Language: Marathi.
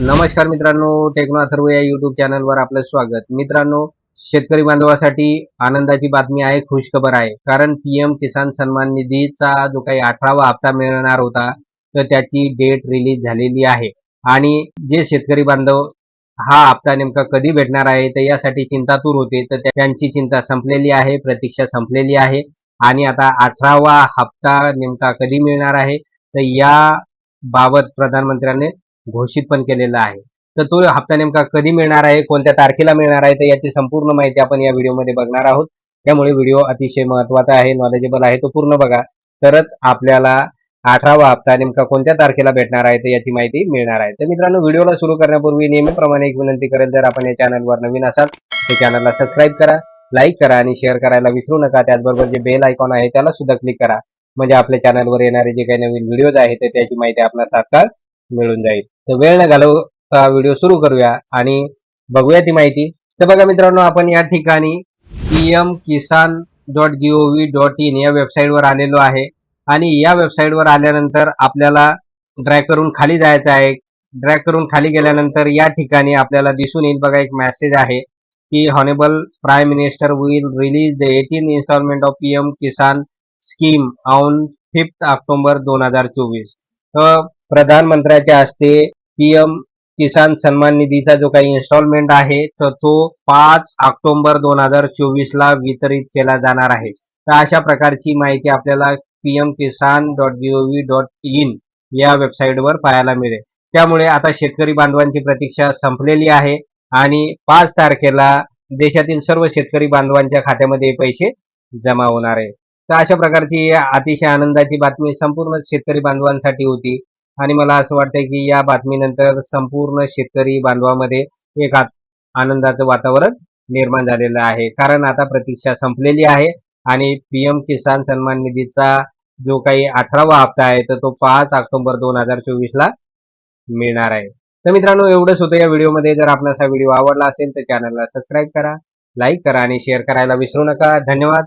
नमस्कार मित्रांनो टेक्नो अथर्व या युट्यूब चॅनलवर आपलं स्वागत. मित्रांनो शेतकरी बांधवासाठी आनंदाची बातमी आहे खुशखबर आहे. कारण पीएम किसान सन्मान निधीचा जो काही अठरावा हप्ता मिळणार होता तर त्याची डेट रिलीज झालेली आहे. आणि जे शेतकरी बांधव हा हप्ता नेमका कधी भेटणार आहे तर यासाठी चिंतातूर होते. तर त्यांची चिंता संपलेली आहे प्रतीक्षा संपलेली आहे. आणि आता अठरावा हप्ता नेमका कधी मिळणार आहे तर या बाबत प्रधानमंत्र्यांनी घोषित पण केलेला आहे. तर तो हप्ता नेमका कधी मिळणार आहे? कोणत्या तारखेला मिळणार आहे? तर याची संपूर्ण माहिती आपण या व्हिडिओमध्ये बघणार आहोत. त्यामुळे व्हिडिओ अतिशय महत्त्वाचा आहे नॉलेजेबल आहे तो पूर्ण बघा. तरच आपल्याला अठरावा हप्ता नेमका कोणत्या तारखेला भेटणार आहे? तर याची माहिती मिळणार आहे. तर मित्रांनो व्हिडिओला सुरू करण्यापूर्वी नेहमीप्रमाणे एक विनंती करेल जर आपण या चॅनलवर नवीन असाल तर चॅनलला सबस्क्राईब करा लाईक करा आणि शेअर करायला विसरू नका. त्याचबरोबर जे बेल आयकॉन आहे त्याला सुद्धा क्लिक करा. म्हणजे आपल्या चॅनलवर येणारे जे काही नवीन व्हिडिओज आहेत त्याची माहिती आपल्याला तात्काळ मिळून जाईल. तर वेळ न घालवता व्हिडिओ सुरू करूया आणि बघूया ती माहिती. तर बघा मित्रांनो आपण या ठिकाणी PM Kisan dot G O V dot in या वेबसाईटवर आलेलो आहे. आणि या वेबसाईटवर आल्यानंतर आपल्याला ड्रॅग करून खाली जायचं आहे. ड्रॅग करून खाली गेल्यानंतर या ठिकाणी आपल्याला दिसून येईल बघा एक मेसेज आहे की honourable prime minister will release the eighteen instalment of PM Kisan scheme on fifth October दोन हजार चोवीस. तर प्रधानमंत्र्याच्या हस्ते पीएम किसान सन्मान निधीचा जो काही इन्स्टॉलमेंट आहे तर तो पाच ऑक्टोबर दोन हजार चोवीस ला वितरित केला जाणार आहे. तर अशा प्रकारची माहिती आपल्याला PM Kisan dot G O V dot in या वेबसाईटवर पाहायला मिळेल. त्यामुळे आता शेतकरी बांधवांची प्रतीक्षा संपलेली आहे आणि पाच तारखेला देशातील सर्व शेतकरी बांधवांच्या खात्यामध्ये पैसे जमा होणार आहे. तर अशा प्रकारची अतिशय आनंदाची बातमी संपूर्ण शेतकरी बांधवांसाठी होती. आणि मला असं वाटतं की या बातमीनंतर संपूर्ण शेतकरी बांधवामध्ये एक आनंदाचं वातावरण निर्माण झालेलं आहे. कारण आता प्रतीक्षा संपलेली आहे आणि पीएम किसान सन्मान निधीचा जो काही अठरावा हप्ता आहे तर तो पाच ऑक्टोबर दोन हजार चोवीस ला मिळणार आहे. तर मित्रांनो एवढंच होतं या व्हिडिओमध्ये. जर आपणास हा व्हिडिओ आवडला असेल तर चॅनलला सबस्क्राईब करा लाईक करा आणि शेअर करायला विसरू नका. धन्यवाद.